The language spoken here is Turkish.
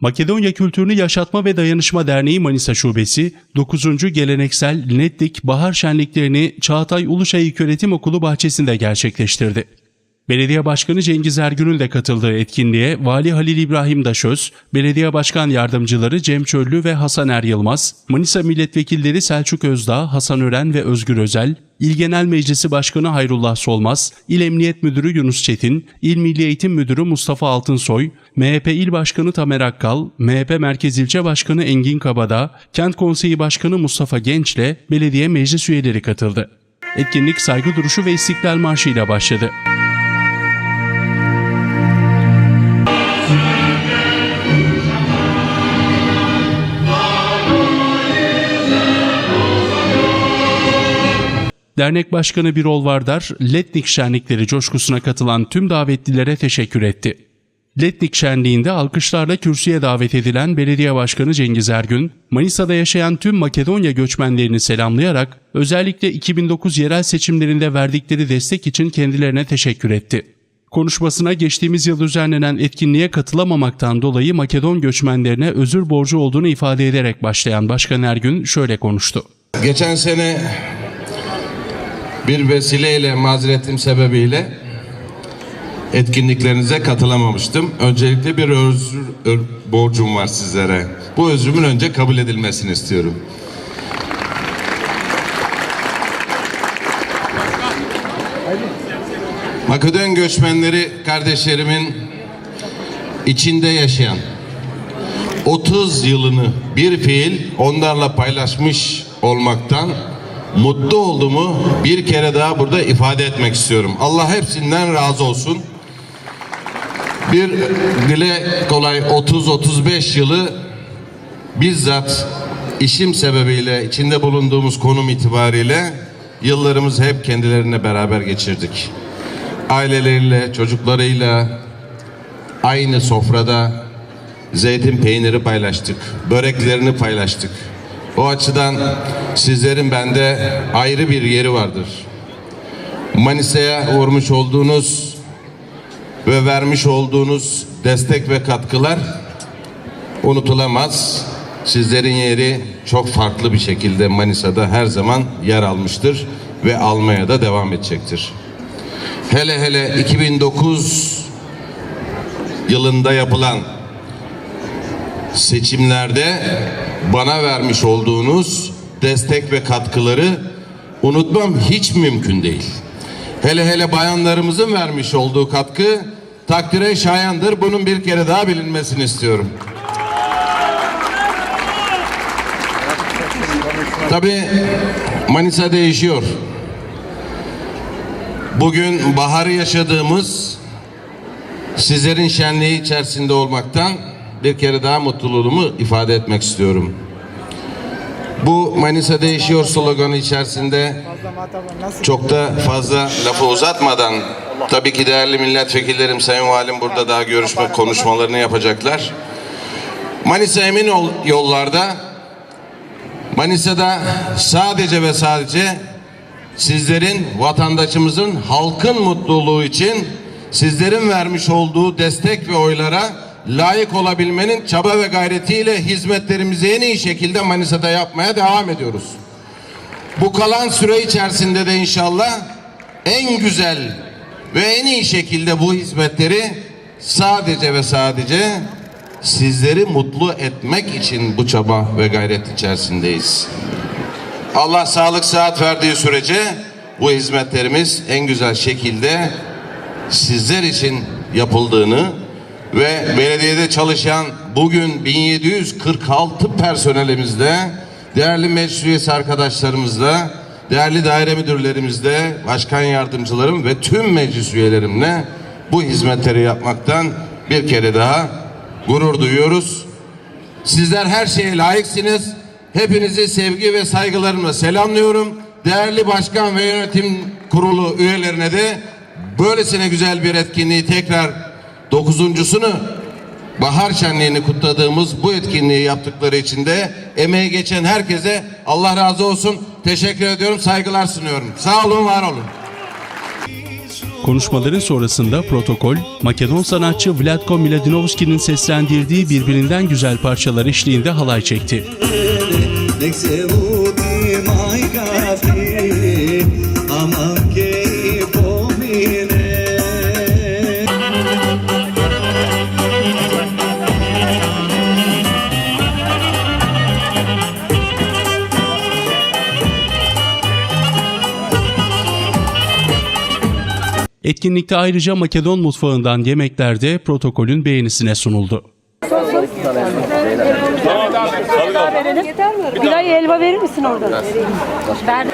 Makedonya Kültürünü Yaşatma ve Dayanışma Derneği Manisa Şubesi, 9. Geleneksel Netlik Bahar Şenliklerini Çağatay Uluşay İlköğretim Okulu bahçesinde gerçekleştirdi. Belediye Başkanı Cengiz Ergün'ün de katıldığı etkinliğe Vali Halil İbrahim Daşöz, Belediye Başkan Yardımcıları Cem Çöllü ve Hasan Er Yılmaz, Manisa Milletvekilleri Selçuk Özdağ, Hasan Ören ve Özgür Özel, İl Genel Meclisi Başkanı Hayrullah Solmaz, İl Emniyet Müdürü Yunus Çetin, İl Milli Eğitim Müdürü Mustafa Altınsoy, MHP İl Başkanı Tamer Akkal, MHP Merkez İlçe Başkanı Engin Kabada, Kent Konseyi Başkanı Mustafa Genç ile belediye meclis üyeleri katıldı. Etkinlik saygı duruşu ve istiklal marşı ile başladı. Dernek Başkanı Birol Vardar, Letnik şenlikleri coşkusuna katılan tüm davetlilere teşekkür etti. Letnik şenliğinde alkışlarla kürsüye davet edilen Belediye Başkanı Cengiz Ergün, Manisa'da yaşayan tüm Makedonya göçmenlerini selamlayarak özellikle 2009 yerel seçimlerinde verdikleri destek için kendilerine teşekkür etti. Konuşmasına geçtiğimiz yıl düzenlenen etkinliğe katılamamaktan dolayı Makedon göçmenlerine özür borcu olduğunu ifade ederek başlayan Başkan Ergün şöyle konuştu. Geçen sene bir vesileyle mazeretim sebebiyle etkinliklerinize katılamamıştım. Öncelikle bir özür borcum var sizlere. Bu özrümün önce kabul edilmesini istiyorum. Makedon göçmenleri kardeşlerimin içinde yaşayan 30 yılını bir fiil onlarla paylaşmış olmaktan mutlu olduğumu bir kere daha burada ifade etmek istiyorum. Allah hepsinden razı olsun. Bir dile kolay 30-35 yılı bizzat işim sebebiyle içinde bulunduğumuz konum itibariyle yıllarımızı hep kendilerine beraber geçirdik. Aileleriyle, çocuklarıyla aynı sofrada zeytin peyniri paylaştık, böreklerini paylaştık. O açıdan sizlerin bende ayrı bir yeri vardır. Manisa'ya uğramış olduğunuz ve vermiş olduğunuz destek ve katkılar unutulamaz. Sizlerin yeri çok farklı bir şekilde Manisa'da her zaman yer almıştır ve almaya da devam edecektir. Hele hele 2009 yılında yapılan seçimlerde bana vermiş olduğunuz destek ve katkıları unutmam hiç mümkün değil. Hele hele bayanlarımızın vermiş olduğu katkı takdire şayandır. Bunun bir kere daha bilinmesini istiyorum. Tabii Manisa değişiyor. Bugün baharı yaşadığımız sizlerin şenliği içerisinde olmaktan bir kere daha mutluluğumu ifade etmek istiyorum. Bu Manisa değişiyor sloganı içerisinde çok da fazla lafı uzatmadan tabii ki değerli milletvekillerim, sayın valim burada daha görüşme konuşmalarını yapacaklar. Manisa emin ol yollarda Manisa'da sadece ve sadece sizlerin vatandaşımızın halkın mutluluğu için sizlerin vermiş olduğu destek ve oylara layık olabilmenin çaba ve gayretiyle hizmetlerimizi en iyi şekilde Manisa'da yapmaya devam ediyoruz. Bu kalan süre içerisinde de inşallah en güzel ve en iyi şekilde bu hizmetleri sadece ve sadece sizleri mutlu etmek için bu çaba ve gayret içerisindeyiz. Allah sağlık sıhhat verdiği sürece bu hizmetlerimiz en güzel şekilde sizler için yapıldığını ve belediyede çalışan bugün 1746 personelimizle, değerli meclis üyesi arkadaşlarımızla, değerli daire müdürlerimizle, başkan yardımcılarım ve tüm meclis üyelerimle bu hizmetleri yapmaktan bir kere daha gurur duyuyoruz. Sizler her şeye layıksınız. Hepinizi sevgi ve saygılarımla selamlıyorum. Değerli başkan ve yönetim kurulu üyelerine de böylesine güzel bir etkinliği tekrar dokuzuncusunu bahar şenliğini kutladığımız bu etkinliği yaptıkları için de emeği geçen herkese Allah razı olsun. Teşekkür ediyorum, saygılar sunuyorum. Sağ olun, var olun. Konuşmaların sonrasında protokol, Makedon sanatçı Vlatko Miladinovski'nin seslendirdiği birbirinden güzel parçalar eşliğinde halay çekti. Etkinlikte ayrıca Makedon mutfağından yemekler de protokolün beğenisine sunuldu. Gülay helva verir misin oradan? Ben